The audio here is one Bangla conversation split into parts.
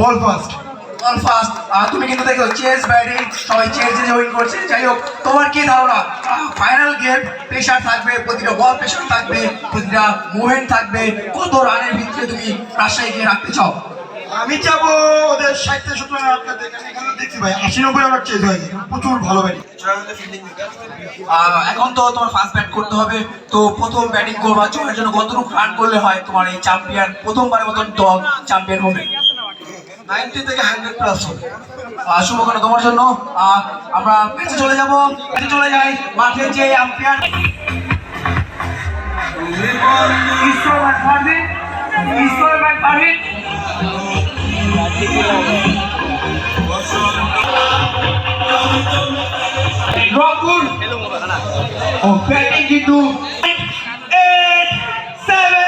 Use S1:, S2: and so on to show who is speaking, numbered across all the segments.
S1: বল ফার্স্ট বল ফার্স্ট তুমি কিন্তু দেখো চেস ব্যাটিং সবাই চেস যে উইন করছে। যাই হোক তোমার কি ধারণা? ফাইনাল গেম প্রেশার থাকবে প্রতিটা বল প্রেশার থাকবে প্রতিটা মুভমেন্ট থাকবে। কত রানের ভিতরে তুমি রাজশাহীকে রাখতে চাও?
S2: আমি চাবো ওদের থেকে সত্তর রান এখানে। দেখছি ভাই আশি নব্বই রান চেঞ্জ হয়েছে প্রচুর ভালো ব্যাটিং
S1: এখন তো তোমার ফার্স্ট ব্যাট করতে হবে। তো প্রথম ব্যাটিং করবা জয়ের জন্য কতটুকু রান করলে হয় তোমার এই চ্যাম্পিয়ন প্রথমবারের মতন দল চ্যাম্পিয়ন হবে?
S2: নাইনটি থেকে হান্ড্রেড প্লাস হবে।
S1: শুভকামনা তোমার জন্য। আমরা ম্যাচে চলে যাব। ম্যাচে চলে যাই। মাঠে যে আম্পায়ার ঈশ্বর পারভিন ঈশ্বর পারভিন ও ব্যাটিং কিন্তু এইট সেভেন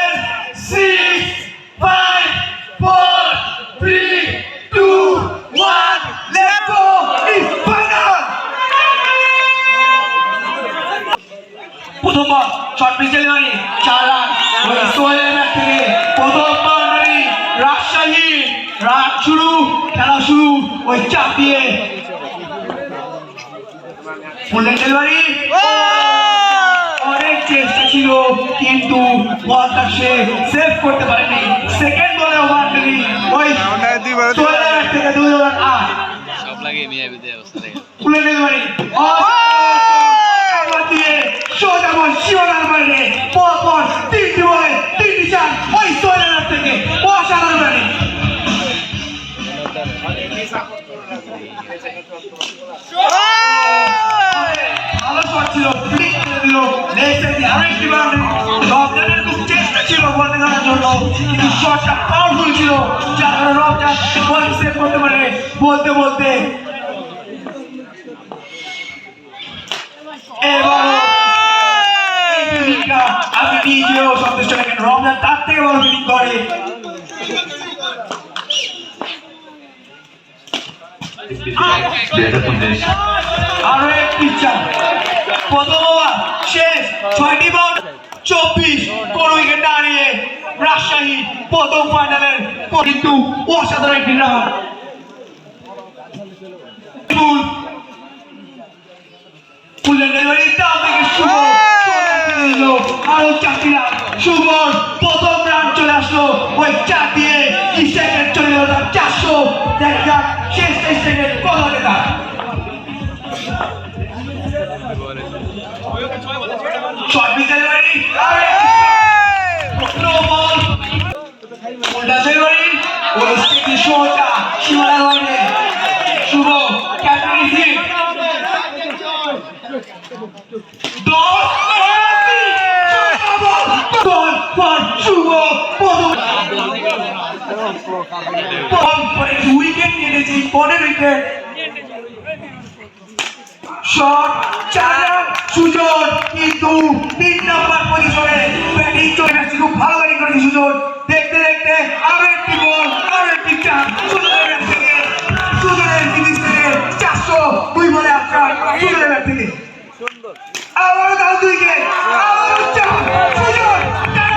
S1: করতে পারে, বলতে বলতে। আরও একটি প্রথম শেষ, ছয়টি চব্বিশ। রাজশাহী প্রথম ফাইনালের কিন্তু অসাধারণ একটি রান ফুলের ডেলিভারি ডান থেকে শুভ দিল আরও চারটি রান প্রথম রান চলে আসলো। ওই চার দিয়ে কি সেকেন্ড চলে গেল তার চারশো। দেখ শেষ সেকেন্ড কত হবে short pitch delivery no? Ball. উল্টা ওই স্টেজে সোজা সীমানার বাইরে শুভ ক্যাপ্টেন হিট বল ফর শুভ প্রথম বল করে উইকেট নিয়ে নিয়েছে পরের উইকেট শট চার সুজন কিন্তু তিন নম্বর পজিশনে ব্যাটিং চলে খুব ভালো ব্যাটিং দেখতে দেখতে আরও একটি বল একটি চার সুজনের থেকে সুজনের জিনিস থেকে চারশো দুই বলে সুজনের আবারও দাও দুই কে আবারও চার সুজন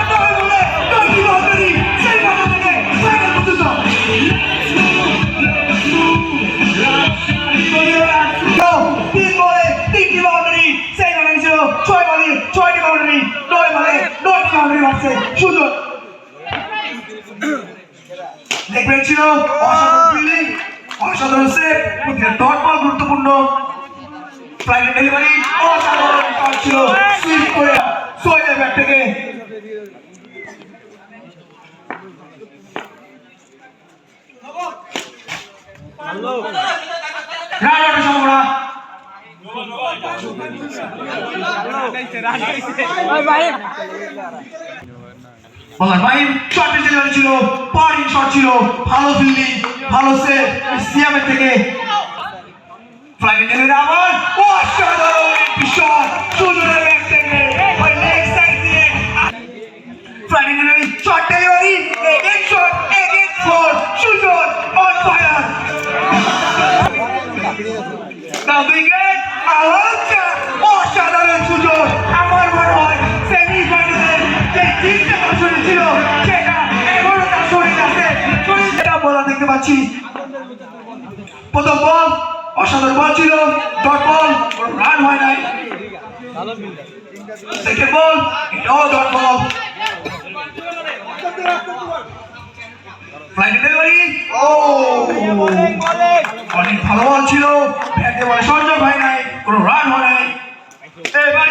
S1: তবে বলে দশটি বাউন্ডারি সেই মাথা থেকে ফাইনাল ছয় বলে ছয়টি বাউন্ডারি নয় বলে নয়টি ছিল গুরুত্বপূর্ণ। ফ্লাইট ডেলিভারি অসাধারণ শট ছিল। সুইপ করে সোহেলের ব্যাট থেকে। ছিল ভালো ফিল্ডিং ভালো সেভ সিয়ামের থেকে। ফ্লাইং ডেলিভারি আবার অসাধারণ একটি শট সুন্দরের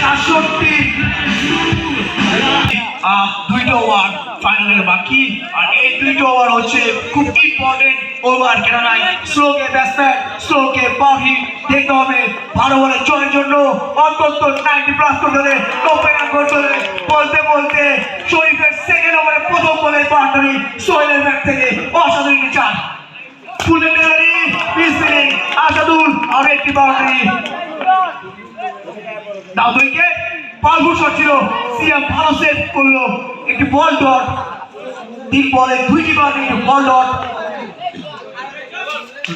S1: সাতষট্টি দুইটা ওভার ফাইনালের বাকি। আর এই দুইটা ওভার হচ্ছে খুব ইম্পর্টেন্ট ওভার কেননা স্লো ব্যাটসম্যান স্লো কে দেখতে হবে ভালো বলে জয়ের জন্য অন্তত নাইনটি প্লাস করতে হবে নব্বই রান করতে হবে বলতে বলতে শরীফের সেকেন্ড ওভারে প্রথম বলে বাউন্ডারি সোহেলের ব্যাট থেকে অসাধারণ চার। ফুলের ডেলিভারি স্পিনিং আসাদুল আর একটি বাউন্ডারি দাও উইকেট পালভুর শট ছিল সিএম ভালো সেভ করল। একটি বল ডট তিন বলে দুইটি বল একটি বল ডট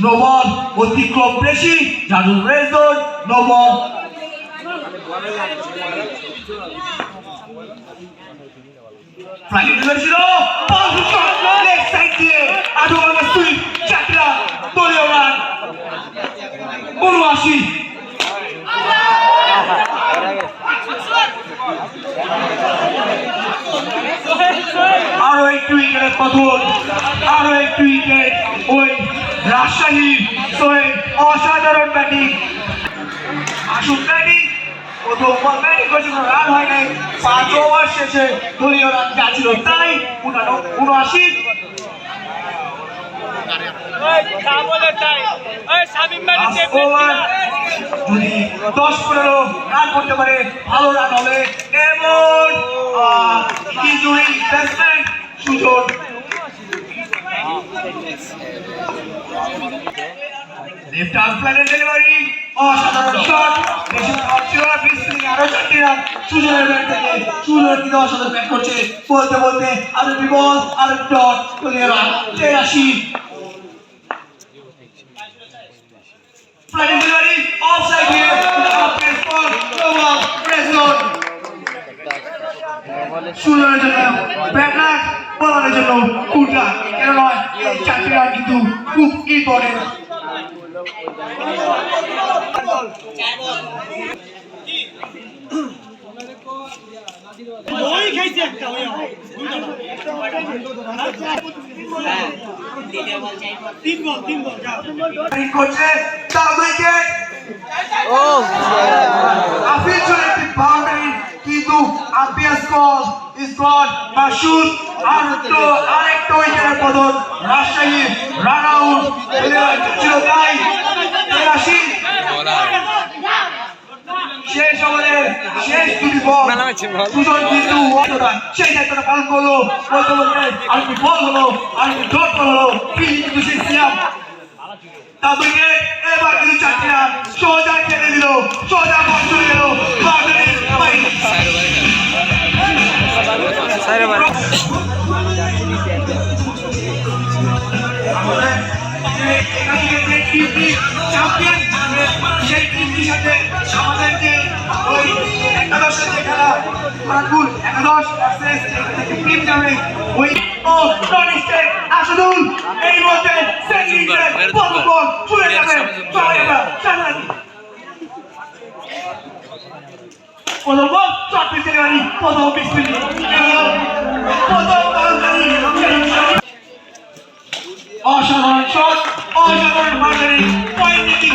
S1: নো বল অতিক্রম বেশি জাদু রেজন নো বল ছিল বলে আরও একটু উইকেটের পতন আরও একটু উইকেট ওই রাজশাহী সোহেল অসাধারণ ব্যাটিং। আসুন ব্যাটিং। প্রথম বল ব্যাটিং করেছে, কোনো রান হয় নাই। পাঁচ ওভার শেষে দলীয় রান যা ছিল তাই ওভার যদি দশ পনেরো রান করতে পারে ভালো রান হবে। এমন ইঞ্জুরি ব্যাটসম্যান সুযোগ লেফট আর্ম প্ল্যানের ডেলিভারি অসাধারণ শট আরও চারটি রান। সুজনের ব্যাট থেকে। সুজন কিন্তু অসাধারণ ব্যাট করছে। বলতে বলতে আরও বল আরও ডট রান তেরাশি। Flying delivery, offside here, the offense for Red Zone. সুন্দরের জন্য ব্যাটার বলারের জন্য কুটা কেন নয় এই চারটি রান কিন্তু খুব ইম্পর্টেন্ট
S3: একটা বল তিন বল যাও
S1: ব্যাটিং করছে চার উইকেট আফিল চলে একটি বাউন্ডারি কিন্তু আপিয়াস কল ইজ গট মাসুদ আর তো আরেকটা উইকেটের পতন রাজশাহী রান আউট ছিল তেরাশি শেষ দুটি বল। দুজন কিন্তু সেই দায়িত্বটা পালন করল বলতে বলতে আরেকটি বল হলো আরেকটি ডট হলো কিন্তু সেই সিয়াম। তাদেরকে এবার কিন্তু চারটি রান সোজা খেলে দিল সোজা বল চলে গেল। আমাদের চ্যাম্পিয়ন সেই টিমটির সাথে আমাদের নাগপুর একাদশ ভার্সেস টিম যাবে ওই ও নন স্টেট আসাদুল এই মধ্যে সেন্ট্রিংসে বল বল চলে যাবে। চলে যাবে চালান প্রথম বল চট পিছিয়ে গেলি প্রথম বিশ মিনিট প্রথম বল অসাধারণ শট অসাধারণ বাউন্ডারি পয়েন্টের দিক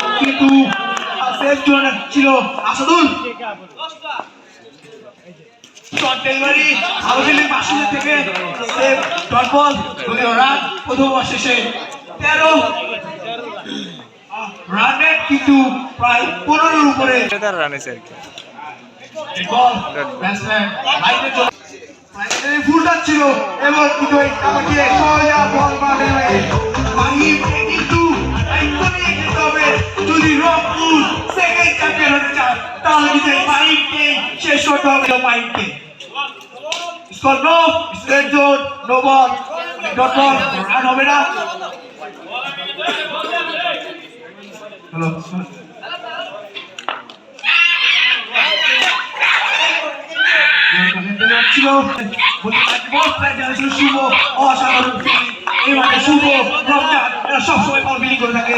S1: কিন্তু সেফ জোন ছিল আসাদুল। ডেলিভারি আউটফিল্ডিং বাসিন্দা থেকে সেভ ডট বল যদিও রান প্রথম ওভার শেষে। তেরো। রানে কিন্তু প্রায় পনেরোর উপরে।
S4: রান আছে আর কি।
S1: বল ব্যাটসম্যান লাইনের জন্য ফাইনালি ফুল টাচ ছিল এবং কিন্তু এই বল যদি রংপুর সেকেন্ড চ্যাম্পিয়ন হতে চান তাহলে এই মাহিমকে শেষ করতে হবে মাহিমকে score no straight zone no ball, dot ball run হবে না। হ্যালো। অসাধারণ এই মানে শুভ সবসময় বল বিলি করে থাকে।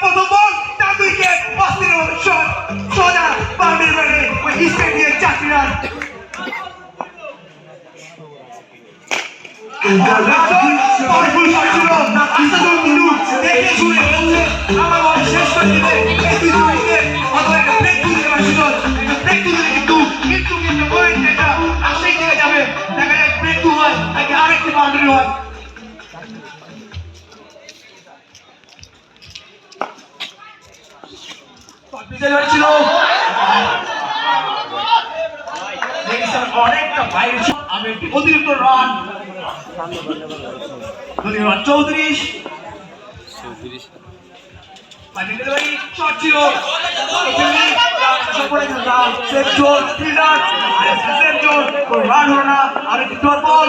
S1: প্রথম বল ডান উইকেট অস্থির শট সোজা বাউন্ডারি বাইরে ওই স্টেট দিয়ে চারটি রান পাওয়ারফুল শট ছিল আসাদুল কিন্তু দেখে শুনে আমার শেষ করে দিবে অথবা একটা ব্রেক তুলে দেওয়ার সুযোগ একটা ব্রেক তুলে কিন্তু কিন্তু কিন্তু পয়েন্ট এটা রাজশাহী যাবে দেখা যায় ব্রেক হয় নাকি আরেকটি বাউন্ডারি হয় ডেলিভারি ছিল অনেকটা বাইরে আমি একটি অতিরিক্ত রান যদিও রান চৌত্রিশ।
S4: চৌত্রিশ
S1: পার্টি ডেলিভারি শট ছিল এখানে সপরে run safe zone three run safe zone কোনো রান হলো না আর একটি ডট বল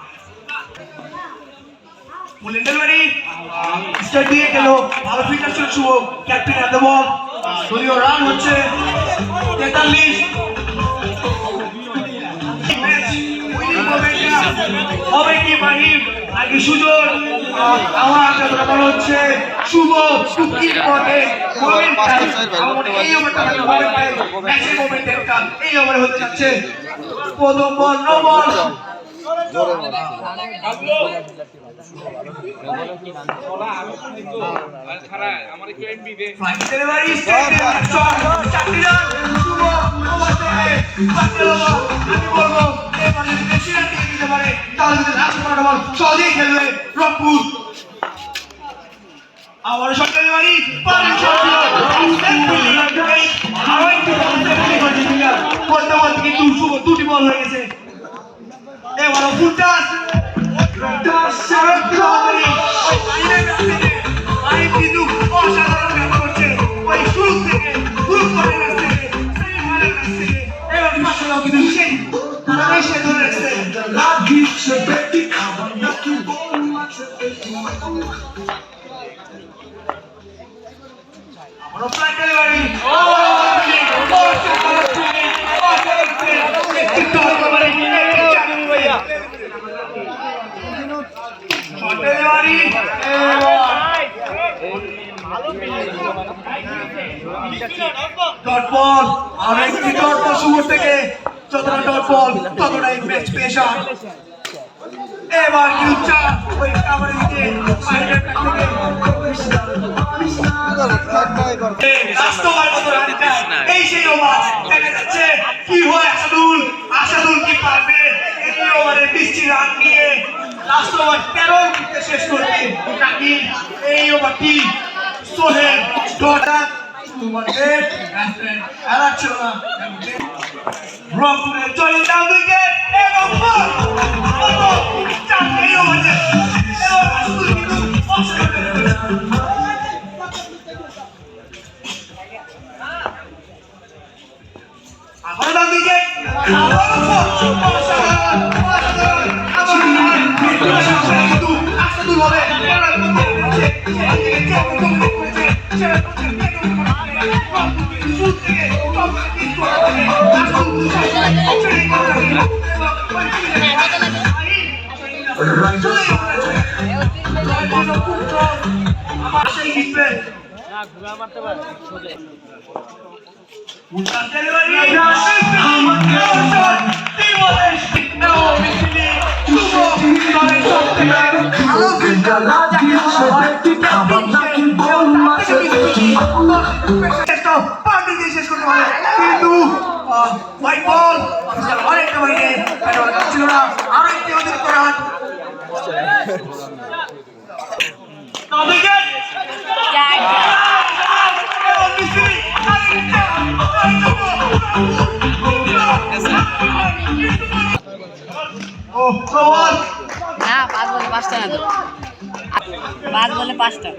S1: ডেলিভারি স্টার দিয়ে গেল ভালো ফিটার ছিল শুভ ক্যাপ্টেন এত বল দলীয় রান হচ্ছে হবে কি আমার হচ্ছে, শুভ সুখীর পথে এই এই ওভারে হতে যাচ্ছে প্রথম বল নো আবার সরকারি বাড়ি কিন্তু দুটি বল হয়ে গেছে এবার ফুলটাস আমরা প্রায় ডেলিভারি ও ডেলিভারি। ডট বল আর থেকে যতটা ডট বল ততটাই পেশা এবার কিন্তু চার। এই সেই ওভার দেখা যাচ্ছে। কি হয় আসাদুল আসাদুল কি পারবে? ওভারে বৃষ্টি রান নিয়ে লাস্ট ওভার তেরো উইকেটে শেষ করবে নাকি এই ওভারটি সোহেল, ডটা। রংপুরের ডাউন উইকেট এবং ডেলিভারি শেষ করতে পারে কিন্তু হোয়াইট বল অনেকটা বাইরে ছিল না আরও একটি অতিরিক্ত রান প্রবল
S5: না পাঁচ বলে পাঁচটা না পাঁচ বলে পাঁচটা।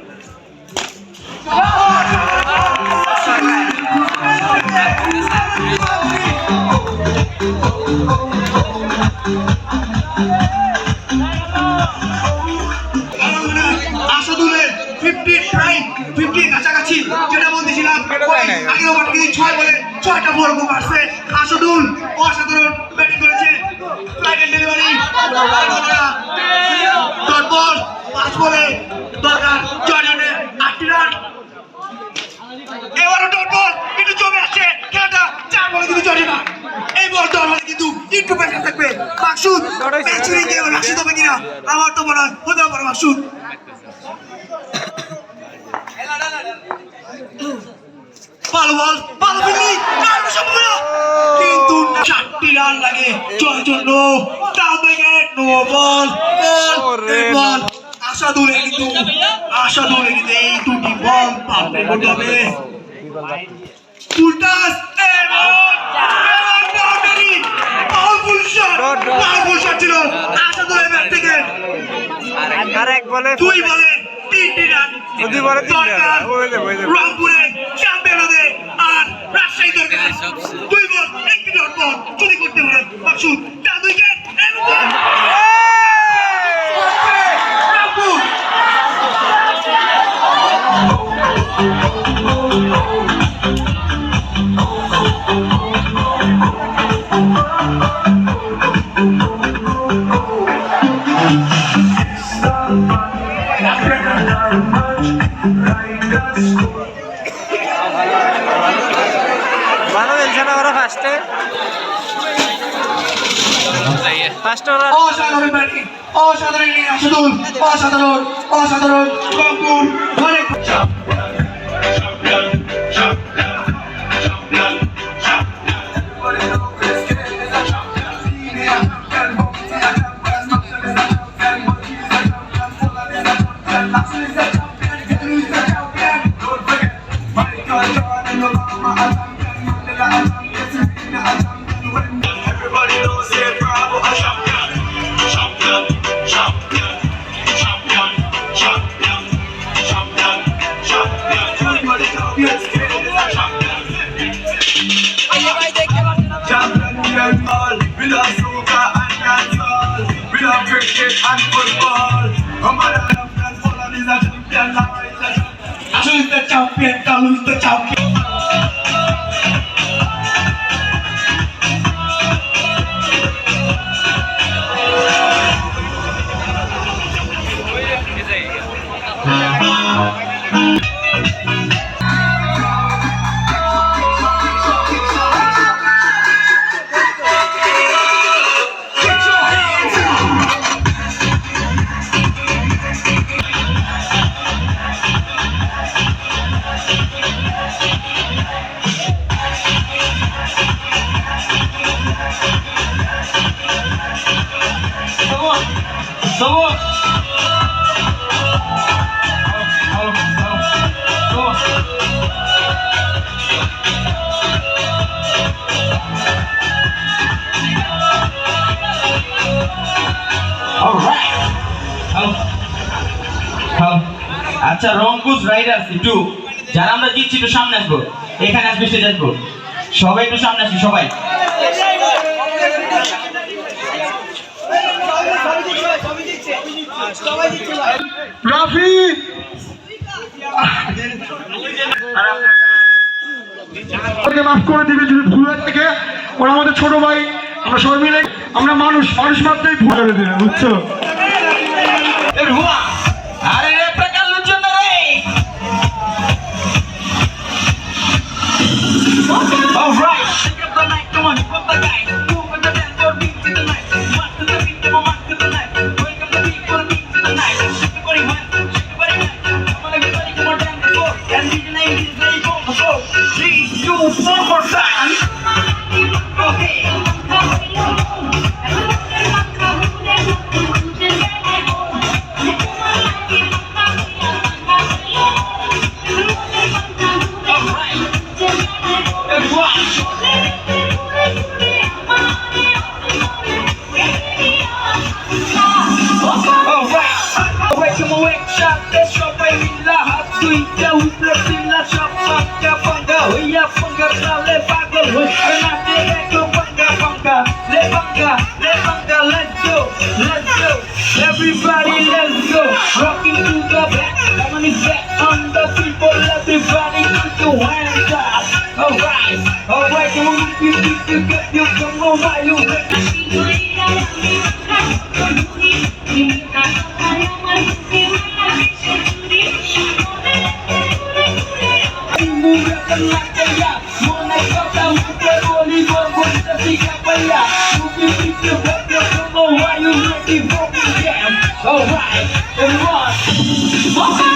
S1: ওই আগের ওভারটা ছয় বলে ছয়টা বর্গ মারছে আসাদুল অসাধারণ ব্যাটিং করেছে। ফ্লাইটের ডেলিভারি বল পাঁচ বলে দরকার ছয় রানে আটটি রান। এবারও ডট বল জমে আসছে খেলাটা। চার বলে কিন্তু জমে না এই বল দল হলে কিন্তু একটু প্রেশার থাকবে। মাকসুদ পেছনে গিয়ে রাশিদ হবে কিনা? আমার তো মনে হয় হতে পারে মাকসুদ। ভালো বল ভালো সম্ভব কিন্তু চারটি রান লাগে জয়ের জন্য। তাও নো বল বল বল। আশাদুলে কিন্তু আশাদুলে কিন্তু এই দুটি বল পাবে করতে হবে ফুলটাস এবং boundary powerful shot powerful shot ছিল। আশাদুলের ব্যাট থেকে।
S4: আর বলে।
S1: দুই বলে তিনটি রান।
S4: দুই বলে তিনটি রান।
S1: রংপুরে চ্যাম্পিয়ন রাজশাহী দরকার। দুই বল একটি ডট বল চুরি করতে পারেন। মাকসুদ দুই উইকেট অসাধারণ ব্যাটিং অসাধারণ আসাদুল অসাধারণ অসাধারণ
S6: আচ্ছা রংপুর রাইডার্স একটু, যারা আমরা জিতছি একটু সামনে আসব। এখানে আসবে স্টেজ আসব। সবাই একটু সামনে আসি সবাই।
S2: করে হয়ে আমাদের ছোট ভাই। আমরা মানুষ মানুষ মাত্রই ভুল করে দিবে বুঝছ?
S6: রে let's let's everybody let's rocking to the the people. Everybody alright alright come you come on Alright, and run.